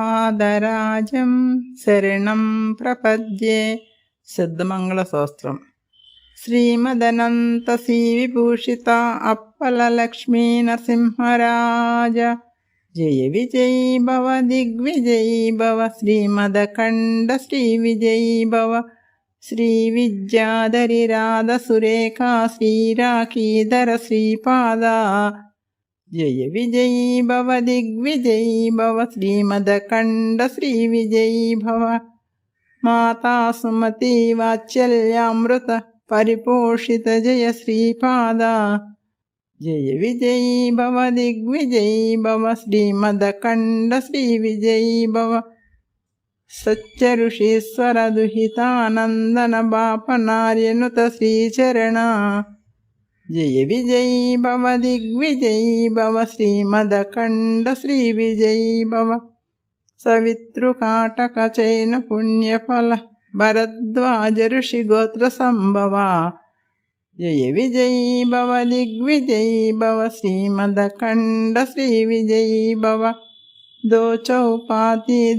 శ్రీపాదరాజం శరణం ప్రపద్యే సిద్ధమంగళ సోస్త్రం శ్రీమదనంత శ్రీ విభూషిత అప్పలక్ష్మీ నరసింహరాజ జయ విజయీ భవ దిగ్విజయీ భవ శ్రీమదఖండ శ్రీ విజయీ భవ శ్రీ విద్యాధరి రాధ సురేఖా శ్రీరాఖీధర శ్రీపాద జయ విజయీ భవ దిగ్విజయీ భవ శ్రీమదఖండ శ్రీ విజయీ భవ మాతా సుమతి వాత్సల్యామృత పరిపోషిత జయ శ్రీపాద జయ విజయీ భవ దిగ్విజయీ భవ శ్రీమదఖండ శ్రీ విజయీ భవ సచ్చరుషీశ్వర దుహితానందన బాప నార్యనుత శ్రీచరణ जय विजयी भव दिग्विजय भव श्रीमदखंड श्री विजय भव। सवितृकाटकचैन पुण्यफल, भरद्वाज ऋषिगोत्रसम्भवा जय विजयी भव दिग्विजय भव श्री विजयी भव। दोचौपाति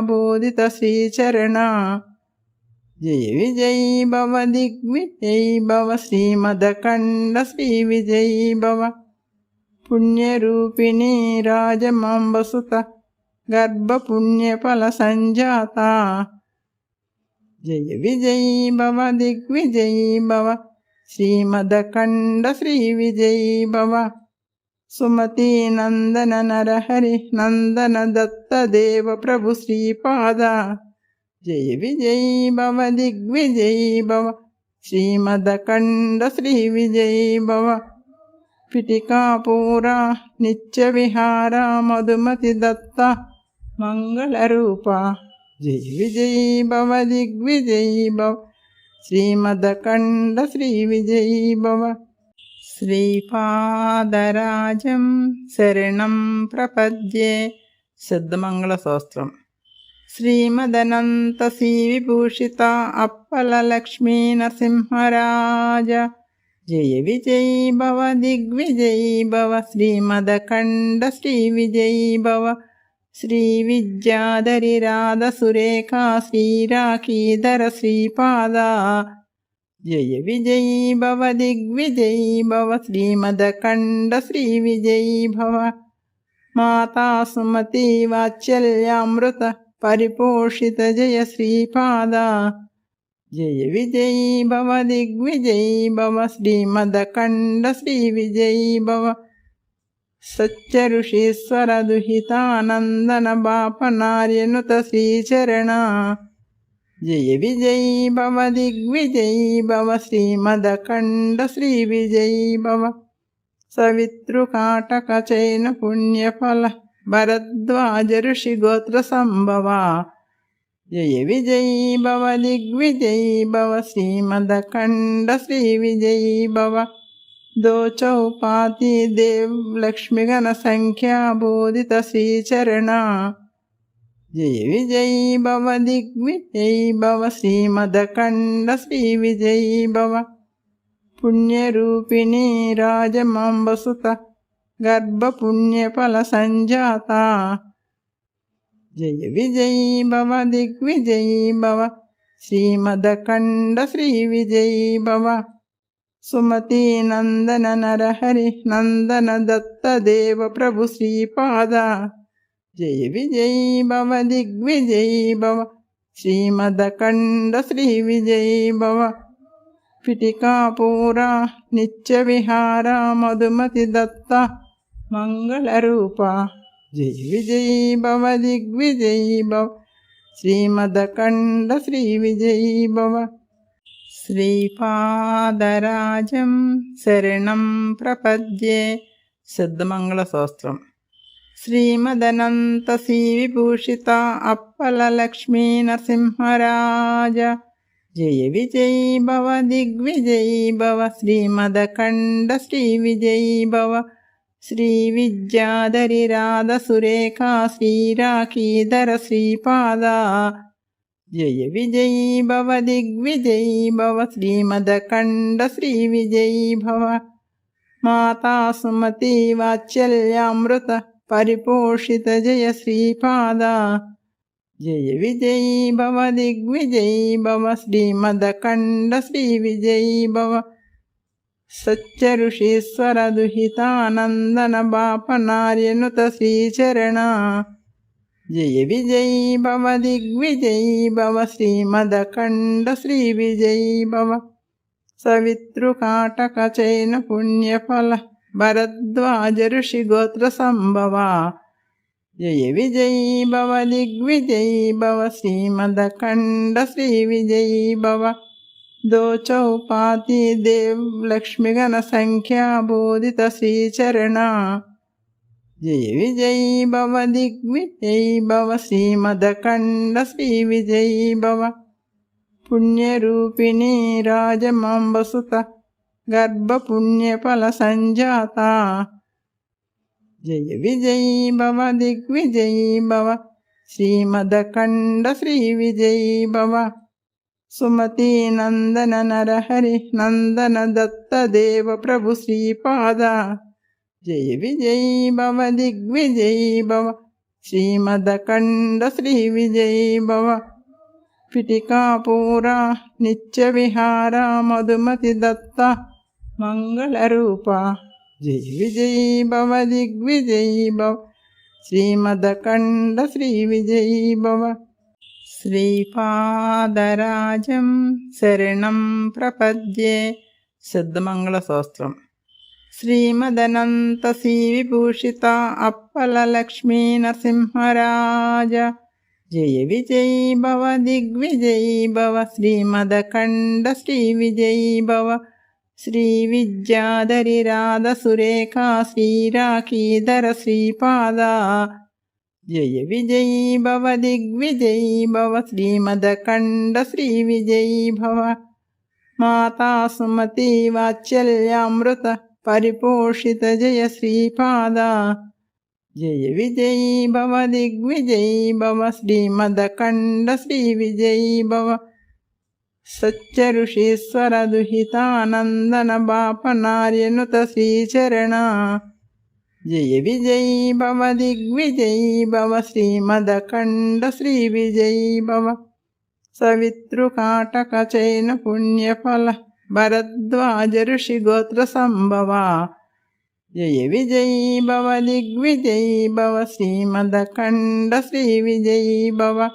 बोधित श्रीचरणा। జయ విజయీ భవ దిగ్విజయీ భవ శ్రీమదఖండ శ్రీ విజయీ భవ. పుణ్యరూపిణి నిత్య రాజమాంబసుత గర్భపుణ్యఫల సంజాత. జయ విజయీ భవ దిగ్విజయీ భవ శ్రీమదఖండ శ్రీ విజయీ భవ. సుమతి నందన నరహరి నందన దత్త దేవ ప్రభు శ్రీపాద. జయ విజయీ భవ దిగ్విజయీ భవ శ్రీమదఖండ శ్రీ విజయీ భవ పిటికాపూరా నిత్య విహార మధుమతి దత్త మంగళరూప జయ విజయీ భవ దిగ్విజయీ భవ శ్రీమదఖండ శ్రీ విజయీ భవ శ్రీపాదరాజం శరణం ప్రపద్యే సిద్ధమంగళ సూత్రం శ్రీమదనంత శ్రీవిభూషిత అప్పల లక్ష్మీ నరసింహరాజ జయ విజయీ భవ దిగ్విజయీ భవ శ్రీమదఖండ శ్రీ విజయీ భవ శ్రీ విద్యాధరి రాధ సురేఖా శ్రీరాఖీధర శ్రీపాద జయ విజయీ परिपोषितजय श्रीपादा जय विजयी भव दिग्विजयी भव श्रीमदखण्ड श्रीविजयी भव सच्चऋषीश्वरदुहितानन्दनबापनार्यनुत श्रीचरणा जय विजयी भव दिग्विजयी भव श्रीमदखण्ड श्रीविजयी भव सवितृकाटकचैन पुण्यफल भरद्वाज ऋषिगोत्रसम्भवा जय विजयी भव दिग्विजयी भव श्रीमदखण्ड श्रीविजयी भव। दो चौपाति देव लक्ष्मीगणसङ्ख्या बोधित श्रीचरणा जय विजयी भव दिग्विजयी भव श्रीमदखण्ड श्रीविजयी भव। पुण्यरूपिणी राजमाम्बसुत गर्भपुण्यफलसञ्जाता जय विजयी भव दिग्विजयी भव श्रीमदखण्ड श्रीविजयी भव सुमतीनन्दन नरहरि नन्दन दत्तदेव प्रभु श्रीपाद जय विजयी भव दिग्विजयी भव श्रीमदखण्ड श्रीविजयी भव पिटिकापूरा नित्यविहारा मधुमतिदत्ता మంగళరూప. జై విజయీ భవ దిగ్విజయీ భవ. శ్రీమదకండ శ్రీ విజయీ భవ. శ్రీపాదరాజం శరణం ప్రపద్యే. సిద్ధమంగళ సూత్రం శ్రీమదనంత శ్రీ విభూషిత భవ. శ్రీవిద్యాధరి రాధ సురేఖ శ్రీరాకీధర శ్రీపాద. జయ విజయీ భవ దిగ్విజయీ భవ శ్రీమదఖండ శ్రీ విజయీ భవ. మాతా సుమతి వాత్సల్యామృత పరిపోషిత జయ శ్రీపాద. జయ విజయీ భవ దిగ్విజయీ భవ శ్రీమదఖండ శ్రీ విజయీ భవ. సచ్చరుషీశ్వర దుహితానందన బాప నార్యనుత శ్రీచరణ జయ విజయ్ భవ దిగ్విజయ్ భవ శ్రీమదఖండ శ్రీ విజయ్ భవ సవితృకాటక చైన పుణ్యఫల భరద్వాజ ఋషి గోత్ర సంభవ జయ విజయ్ భవ దిగ్విజయ్ భవ శ్రీమదఖండ శ్రీ విజయ్ భవ दो चौपाति देव लक्ष्मीगणसङ्ख्या बोधित श्रीचरणा। जय विजयी भव दिग्विजयी भव श्रीमदखण्ड श्रीविजयी भव। पुण्यरूपिणी राजमाम्बसुत गर्भपुण्यफलसञ्जाता जय विजयी भव दिग्विजयी भव। श्रीमदखण्ड श्रीविजयी भव। सुमती नन्दन नरहरि नन्दन दत्तदेव प्रभु श्रीपाद जय विजयी भव दिग्विजयी भव श्रीमदखण्ड श्रीविजयी भव पिटिकापूरा नित्यविहार मधुमति दत्त मङ्गलरूपा जय विजयी भव दिग्विजयी भव श्रीमदखण्ड श्रीविजयी भव శ్రీపాదరాజం శరణం ప్రపద్యే సిద్ధమంగళ స్తోత్రం శ్రీమదనంత శ్రీ విభూషిత అప్పల లక్ష్మీ నరసింహరాజ జయ విజయీ భవ దిగ్విజయీ భవ శ్రీమదఖండ శ్రీ విజయీ భవ శ్రీ విద్యాధరి రాధ సురేఖా శ్రీరాఖీధర శ్రీపాద. जय विजयी भव दिग्विजयी भव श्रीमदखण्ड श्रीविजयी भव माता सुमती वात्सल्यामृत परिपोषित जय श्रीपादा जय विजयी भव दिग्विजयी भव श्रीमदखण्ड श्रीविजयी भव सच्चऋषीश्वर दुहितानन्दन बापनार्यनुत श्रीचरण जय विजयी भव दिग्विजयी भव श्रीमदखण्ड श्रीविजयी भव सवितृकाटकचैन पुण्यफल भरद्वाज ऋषिगोत्रसम्भवा జయ విజయీ భవ దిగ్విజయీ భవ శ్రీమదఖండ శ్రీ విజయీ భవ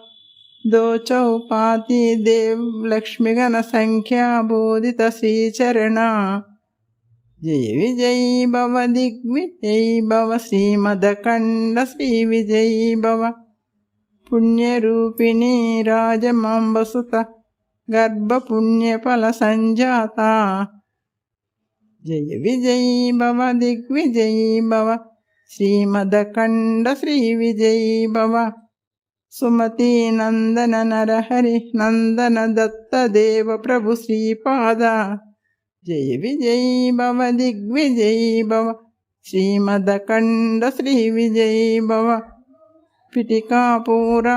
దో చౌపాతి దేవ్ లక్ష్మిగణ సంఖ్యా బోధిత శ్రీచరణ జయ విజయీ భవ దిగ్విజయీ భవ శ్రీమదఖండ శ్రీ విజయీ భవ పుణ్యరూపిణి రాజమాంబసుత గర్భపుణ్యఫల సంజాత జయ విజయీ భవ దిగ్విజయీ భవ శ్రీమదఖండ శ్రీ విజయీ భవ సుమతి నందన నరహరి నందన దత్త దేవ ప్రభు శ్రీపాద జయ విజయీ భవ దిగ్విజయీ భవ శ్రీమదఖండ శ్రీ విజయీ భవ పిటికాపూర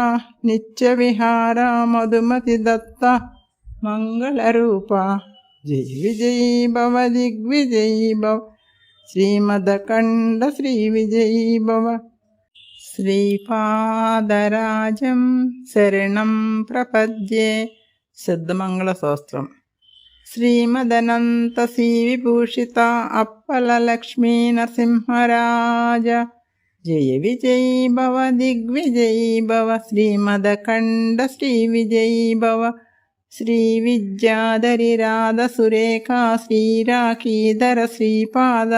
నిత్య విహార మధుమతి దత్త మంగళరూప జయ విజయీ భవ దిగ్విజయీ భవ శ్రీమదఖండ శ్రీ విజయీ భవ శ్రీపాదరాజం శరణం ప్రపద్యే సిద్ధమంగళ శాస్త్రం శ్రీమదనంత విభూషిత అప్పల లక్ష్మీ నరసింహరాజ జయ విజయీ భవ దిగ్విజయీ భవ శ్రీమదఖండ శ్రీ విజయీ భవ శ్రీ విద్యాధరి రాధ సురేఖా శ్రీరాఖీధర శ్రీపాద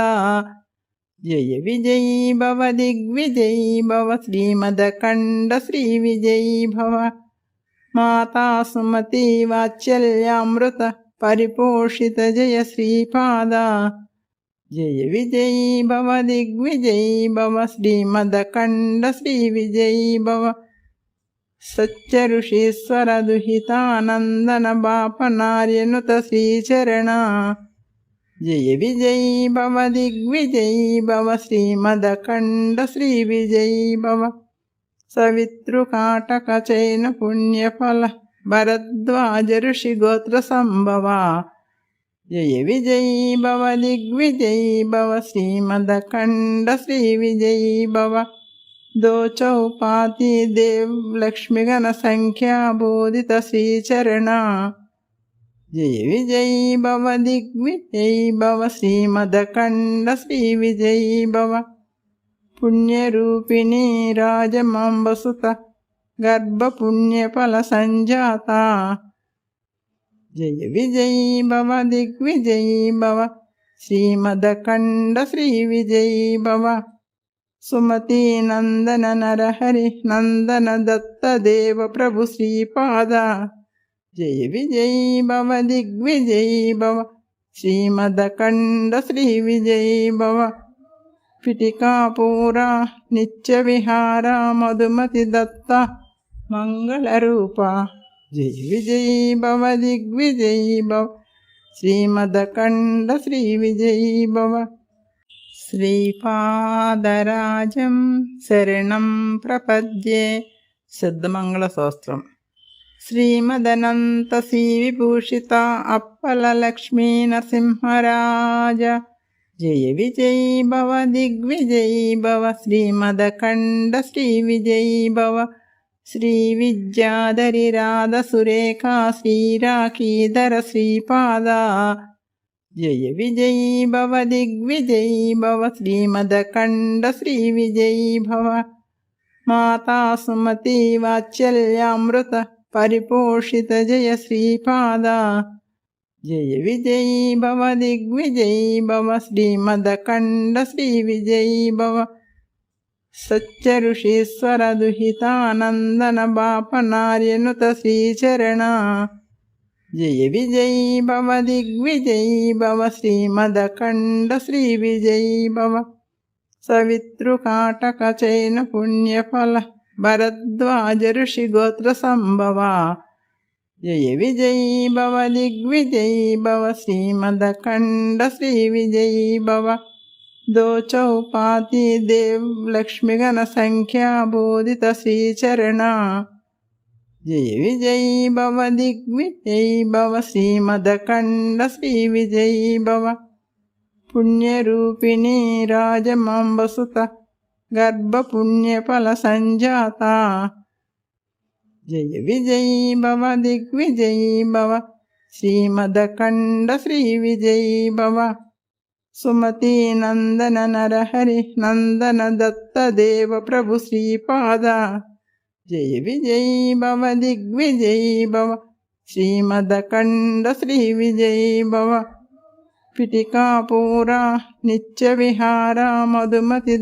జయ విజయీ భవ దిగ్విజయీ భవ శ్రీమదఖండ శ్రీ విజయీ భవ. మాతా సుమతి వాత్సల్యామృత పరిపోషిత జయ శ్రీపాద జయ విజయీ భవ దిగ్విజయీ భవ శ్రీమదఖండ శ్రీ విజయీ భవ. సత్య ఋషీశ్వర దుహితానందన भरद्वाजऋषिगोत्रसम्भवा। जय विजयी भव दिग्विजयी भव श्री श्रीविजयी भव दोचौपाति देवलक्ष्मीगणसङ्ख्याबोधित श्रीचरणा। जयविजयी भव दिग्विजयी भव श्री श्रीविजयी भव। पुण्यरूपिणी राजमं భవ శ్రీమదఖండ శ్రీ విజయీ భవ దో చౌపాతి దేవ్ లక్ష్మిగణ సంఖ్యా బోధిత శ్రీచరణ జయ విజయీ భవ దిగ్విజయీ భవ. శ్రీమదఖండ శ్రీ విజయీ భవ. పుణ్యరూపిణీ రాజమాంబసుత గర్భపుణ్యఫల సంజాత జయ మంగళరూప. జై విజయీ భవ దిగ్విజయీ భవ. శ్రీమదఖండ శ్రీ విజయీ భవ. శ్రీపాదరాజం శరణం ప్రపద్యే. సిద్ధమంగళ సూత్రం శ్రీమదనంత విభూషిత అప్పల లక్ష్మీ నరసింహరాజ. జయ విజయీ భవ దిగ్విజయీ భవ. శ్రీమదఖండ శ్రీ విజయీ భవ. శ్రీ విద్యాధరి రాధ సురేఖా శ్రీరాఖీధర శ్రీపాద. జయ విజయీ భవ దిగ్విజయీ భవ శ్రీమదఖండ శ్రీ విజయీ భవ. మాతా సుమతి వాత్సల్యామృత పరిపోషిత జయ శ్రీపాద. జయ విజయీ భవ దిగ్విజయీ భవ శ్రీమదఖండ శ్రీ విజయీ భవ. సచ్చరుషీశ్వర దుహితానందన బాప నార్యనుత శ్రీచరణ జయ విజయీ భవ దిగ్విజయీ భవ శ్రీమదఖండ శ్రీ విజయీ భవ సవితృకాటక చైన పుణ్యఫల భరద్వాజ ఋషి గోత్ర సంభవ జయ విజయీ భవ దిగ్విజయీ భవ శ్రీమదఖండ శ్రీ విజయీ భవ దో చౌపాతి దేవ్ లక్ష్మిగణ సంఖ్యా బోధిత శ్రీచరణ జయ విజయీ భవ దిగ్విజయీ భవ శ్రీమదఖండ శ్రీ విజయీ భవ పుణ్యరూపిణీ రాజమాంబసుత గర్భపుణ్యఫల సంజాత జయ విజయీ భవ దిగ్విజయీ భవ శ్రీమదఖండ శ్రీ విజయీ భవ సుమతి నందన నరహరి నందన దత్త దేవ ప్రభు శ్రీపాద జయ విజయీ భవ దిగ్విజయీ భవ శ్రీమదకండ శ్రీ విజయీ భవ పిటికాపూరా నిత్య విహార మధుమతి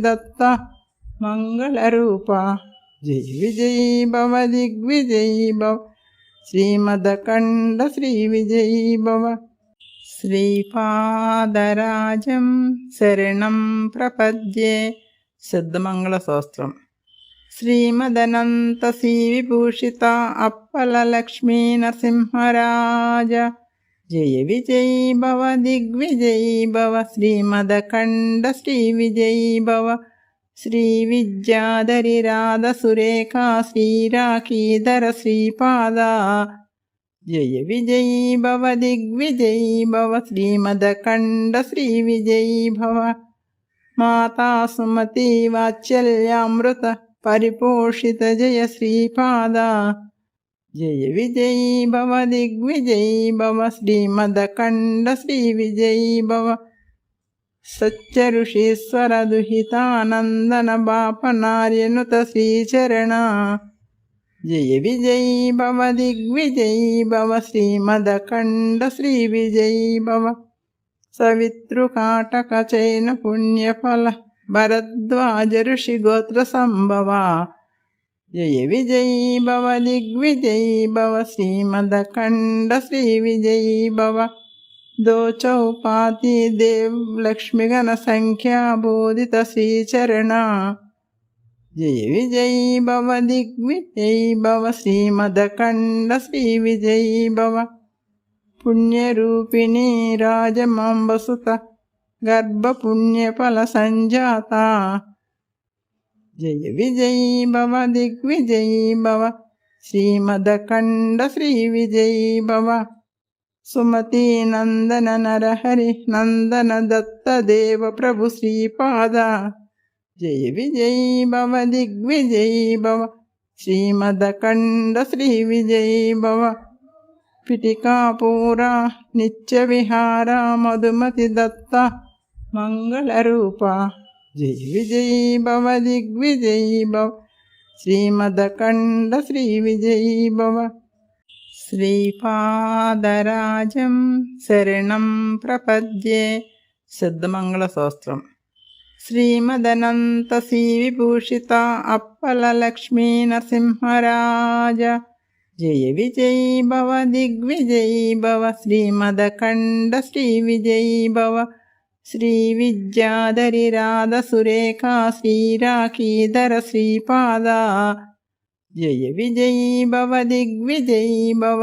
శ్రీపాదరాజం శరణం ప్రపద్యే సిద్ధమంగళ సూత్రం శ్రీమదనంత శ్రీ విభూషిత అప్పల లక్ష్మీ నరసింహరాజ జయ విజయీ భవ దిగ్విజయీ భవ శ్రీమదఖండ శ్రీ విజయీ భవ శ్రీ విద్యాధరి రాధ సురేఖ శ్రీరాఖీధర శ్రీపాద. జయ విజయీ భవ దిగ్విజయీ భవ శ్రీమదఖండ శ్రీ విజయీ భవ. మాతా సుమతి వాత్సల్యామృత పరిపోషిత జయ శ్రీపాద. జయ విజయీ భవ దిగ్విజయీ భవ శ్రీమదఖండ శ్రీ విజయీ భవ. సత్య ఋషీశ్వర దుహితానందన బాపనార్యనుత శ్రీచరణ. జయ విజయీ భవ దిగ్విజయీ భవ శ్రీమదఖండ శ్రీ విజయీ భవ సవితృకాటక చైన పుణ్యఫల భరద్వాజ ఋషి గోత్ర సంభవ జయ విజయీ భవ దిగ్విజయీ భవ శ్రీమదఖండ శ్రీ విజయీ భవ దోచౌపాతి దేవ్ లక్ష్మిగణ సంఖ్యా బోధిత శ్రీచరణ జయ విజయీ భవ దిగ్విజయీ భవ శ్రీమదకండ శ్రీ విజయీ భవ పుణ్యరూపిణీ రాజమాంబసుత గర్భపుణ్యఫల సంజాత జయ విజయీ భవ దిగ్విజయీ భవ శ్రీమదకండ శ్రీ విజయీ భవ సుమతి నందన నరహరి నందన దత్త దేవ ప్రభు శ్రీపాద జయ విజయీ భవ దిగ్విజయీ భవ శ్రీమదకండ శ్రీ విజయీ భవ పిటికాపూర నిత్య విహార మధుమతి దత్త మంగళరూప జయ విజయీ భవ దిగ్విజయీ భవ శ్రీమదకండ శ్రీ విజయీ భవ శ్రీపాదరాజం శరణం ప్రపద్యే సిద్ధమంగళ సూత్రం శ్రీమదనంత విభూషిత అప్పల లక్ష్మీ నరసింహరాజ జయ విజయీ భవ దిగ్విజయీ భవ శ్రీమదకండ శ్రీ విజయీ భవ శ్రీ విద్యాధరి రాధ సురేఖా శ్రీరాఖీధర శ్రీపాద జయ విజయీ భవ దిగ్విజయీ భవ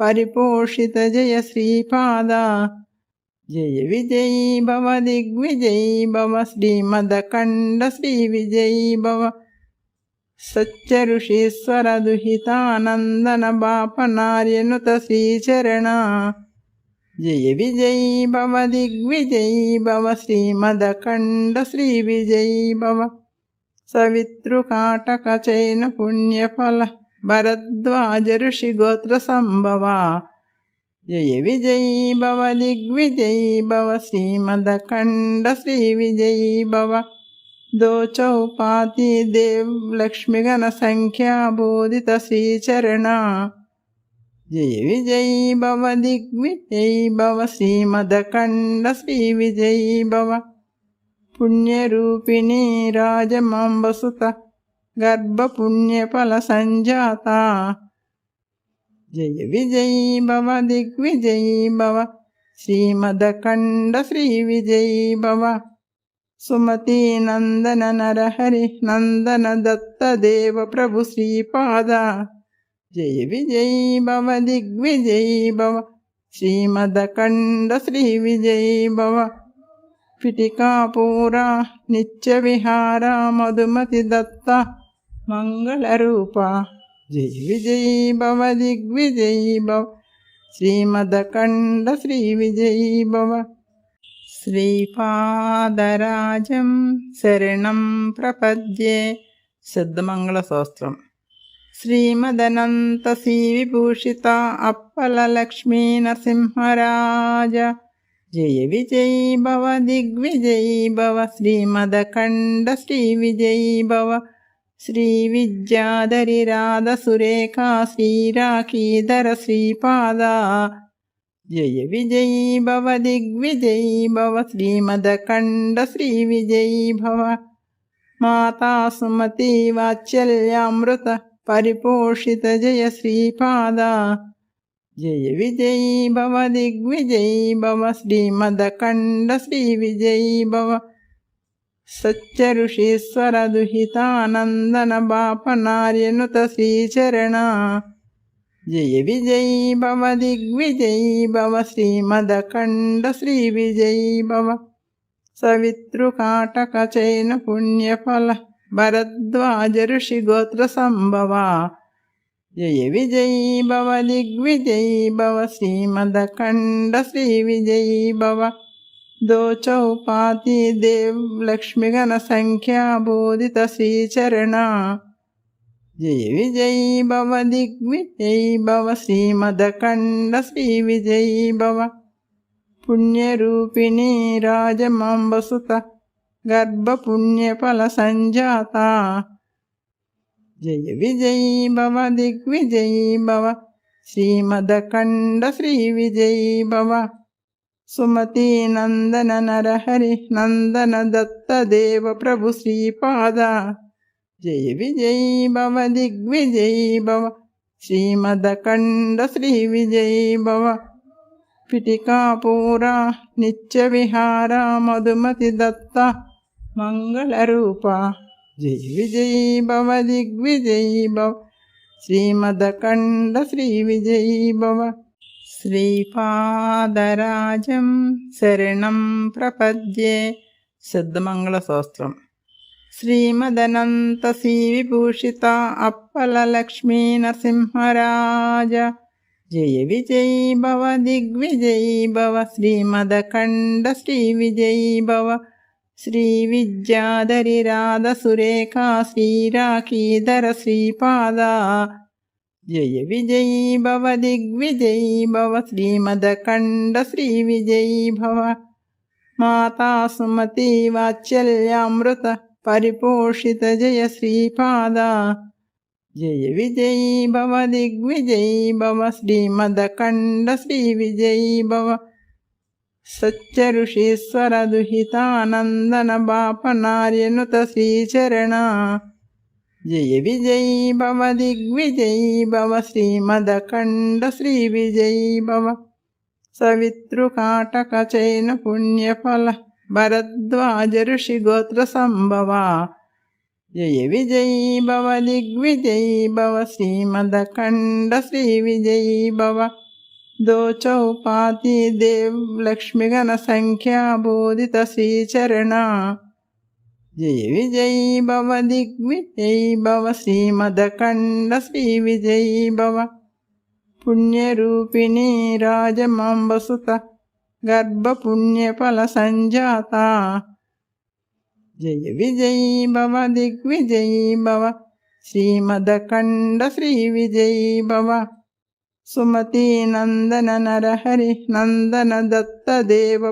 పరిపోషిత జయ శ్రీపాద. జయ విజయీ భవ దిగ్విజయీ భవ శ్రీమదఖండ శ్రీ విజయీ భవ. సత్య ఋషీశ్వర దుహితానందన బాపనార్యనుత శ్రీచరణ. జయ విజయీ భవ దిగ్విజయీ భవ శ్రీమదఖండ శ్రీ విజయీ భవ. సవితృకాటక చైన పుణ్యఫల భరద్వాజ ఋషి గోత్ర సంభవ జయ విజయీ భవ దిగ్విజయీ భవ శ్రీమదఖండ శ్రీ విజయీ భవ దోచౌపాతి దేవ్ లక్ష్మిగణ సంఖ్యాబోధిత శ్రీచరణ జయ విజయీ భవ దిగ్విజయీ భవ శ్రీమదఖండ శ్రీ విజయీ భవ పుణ్యరూపిణీ రాజమాంబసుత గర్భపుణ్యఫల సంజాత జయ విజయీ భవ దిగ్విజయీ భవ. శ్రీమదకండ శ్రీ విజయీ భవ. సుమతి నందన నరహరి నందన దత్త దేవ ప్రభు శ్రీపాద. జయ విజయీ భవ దిగ్విజయీ భవ. శ్రీమదకండ శ్రీ మంగళరూప. జై విజయీ భవ దిగ్విజయీ భవ. శ్రీమదకండ శ్రీ విజయీ భవ. శ్రీపాదరాజం శరణం ప్రపద్యే. సిద్ధమంగళ సూత్రం శ్రీమదనంత శ్రీవిభూషిత అప్పల లక్ష్మీ నరసింహరాజ. జయ విజయీ భవ దిగ్విజయీ భవ. శ్రీమదఖండ శ్రీ విజయీ భవ. శ్రీ విద్యాధరి రాధ సురేఖా శ్రీరాఖీధర శ్రీపాద. జయ విజయీ భవ దిగ్విజయీ భవ శ్రీమదఖండ శ్రీ విజయీ భవ. మాతా సుమతి వాత్సల్యామృత పరిపోషిత జయ శ్రీపాద. జయ విజయీ భవ దిగ్విజయీ భవ శ్రీమదఖండ శ్రీ విజయీ భవ. సచ్చరుషీశ్వర దుహితానందన బాప నార్యనుత శ్రీచరణ జయ విజయీ భవ దిగ్విజయీ భవ శ్రీమదఖండ శ్రీ విజయీ భవ సవితృకాటక చైన పుణ్యఫల భరద్వాజ ఋషి గోత్ర సంభవ జయ విజయీ భవ దిగ్విజయీ భవ శ్రీమదఖండ శ్రీ విజయీ భవ दो चौपाती देव लक्ष्मीगण संख्या बोधित श्रीचरणा जय विजयी भव दिग्विजयी भव श्रीमदखण्ड श्रीविजयी भव पुण्यरूपिणी राजमाम्बसुत गर्भपुण्यफलसञ्जाता जय विजयी भव दिग्विजयी भव श्रीमदखण्ड श्रीविजयी भव सुमती नन्दन नरहरि नन्दन दत्तदेव प्रभु श्रीपाद जय विजयी भव दिग्विजयी भव श्रीमदखण्ड श्रीविजयी भव पिटिकापूरा नित्यविहारा मधुमति दत्ता मङ्गलरूपा जय विजयी भव दिग्विजयी भव श्रीमदखण्ड श्रीविजयी भव శ్రీపాదరాజం శరణం ప్రపద్యే సిద్ధమంగళ శ్రీమదనంత శ్రీవిభూషిత అప్పల లక్ష్మీ నరసింహరాజ జయ విజయీ భవ దిగ్విజయీ భవ శ్రీమదఖండ శ్రీ విజయీ భవ శ్రీ విద్యాధరి రాధ సురేఖా శ్రీరాఖీధర శ్రీపాద జయ విజయీ భవ దిగ్విజయీ భవ శ్రీమదఖండ శ్రీ విజయీ భవ మాతా సుమతి వాత్సల్యామృత పరిపోషిత జయ శ్రీపాద జయ విజయీ భవ దిగ్విజయీ భవ శ్రీమదఖండ శ్రీ విజయీ భవ సచ్చరుషీశ్వర దుహితానందన బాప నార్యనుత శ్రీచరణ जय विजयी भव दिग्विजयी भव श्री विजयी भव। सवितृकाटकचैन पुण्यफल भरद्वाज ऋषिगोत्रसम्भवा जय विजयी भव दिग्विजयी भव श्री विजयी भव। दोचौपाति देवलक्ष्मिगणसङ्ख्या बोधित श्रीचरणा। జయ విజయీ భవ దిగ్విజయీ భవ శ్రీమదఖండ శ్రీ విజయీ భవ పుణ్యరూపిణి రాజమాంబసుత గర్భపుణ్యఫల సంజాత జయ విజయీ భవ దిగ్విజయీ భవ శ్రీమదఖండ శ్రీ విజయీ భవ దో చౌపాతి దేవ్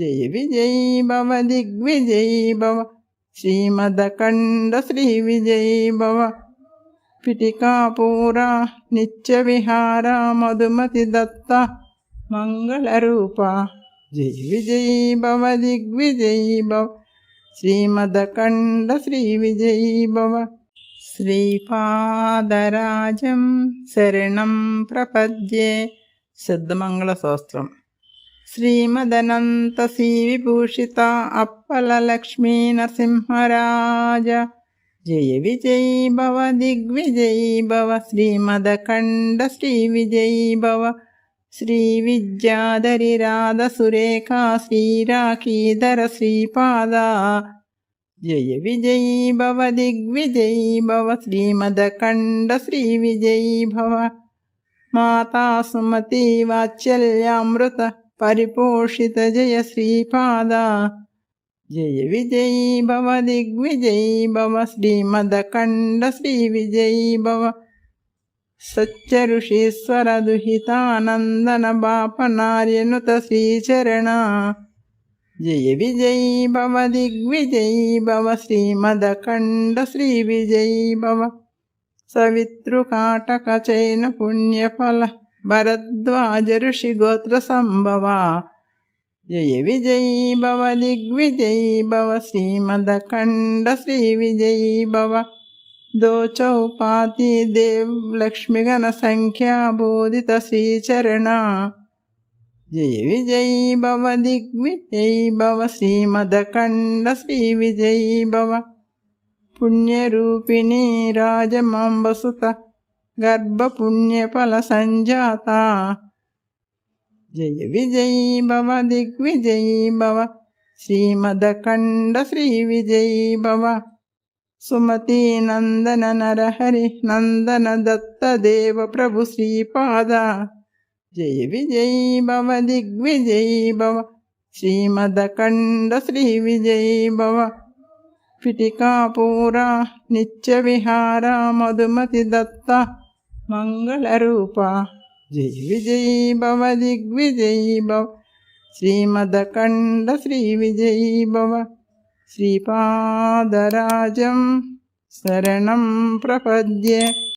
ജയ വിജയ് ഭവ ദിഗ്വിജയ് ഭവ ശ്രീമദ കണ്ഠ ശ്രീ ശ്രീവിജയ് ഭവ പിടികാപൂര നിത്യവിഹാര മധുമതി ദത്ത മംഗളരൂപ ജയ വിജയ് ഭവ ദിഗ്വിജയ് ഭവ ശ്രീമദ കണ്ഠ ശ്രീ ശ്രീവിജയ് ഭവ ശ്രീപാദരാജം ശരണം പ്രപദ്യേ ശബ്ദമംഗള श्रीमदनन्तसीविभूषिता अप्पललक्ष्मीनरसिंहराज जय विजयी भव दिग्विजयी भव श्रीमदखण्ड श्रीविजयी भव श्रीविद्याधरिराधसुरेखा श्रीराकीधर श्रीपादा जय विजयी भव दिग्विजयी भव श्रीमदखण्ड श्रीविजयी भव माता सुमती वात्सल्यामृत परिपोषितजय श्रीपादा जय विजयी भव दिग्विजयी भव श्रीमदखण्ड श्रीविजयी भव सच्चऋषीश्वरदुहितानन्दनबापनार्यनुत श्रीचरणा जय विजयी भव दिग्विजयी भव श्रीमदखण्ड श्रीविजयी भव सवितृकाटकचैन पुण्यफल भरद्वाजऋषिगोत्रसम्भवा। जय विजयी भव दिग्विजयी भव सी श्रीविजयी भव। दोचौपाति देवलक्ष्मीगणसङ्ख्याबोधित श्रीचरणा। जयविजयी भव दिग्विजयी भव श्री श्रीविजयी भव। पुण्यरूपिणी राजमं గర్భపుణ్యఫల సంజాత జయ విజయీ భవ దిగ్విజయీ భవ శ్రీమదఖండ శ్రీ విజయీ భవ సుమతి నందన నరహరి నందన దత్త దేవ ప్రభు శ్రీపాద. జయ విజయీ భవ దిగ్విజయీ భవ శ్రీమదఖండ శ్రీ విజయీ భవ పిటికాపూరా నిత్యవిహార మధుమతి దత్త मङ्गलरूपा। जयविजयीभव दिग्विजयी भव श्रीमदकण्डश्रीविजयी भव श्रीपादराजं शरणं प्रपद्ये।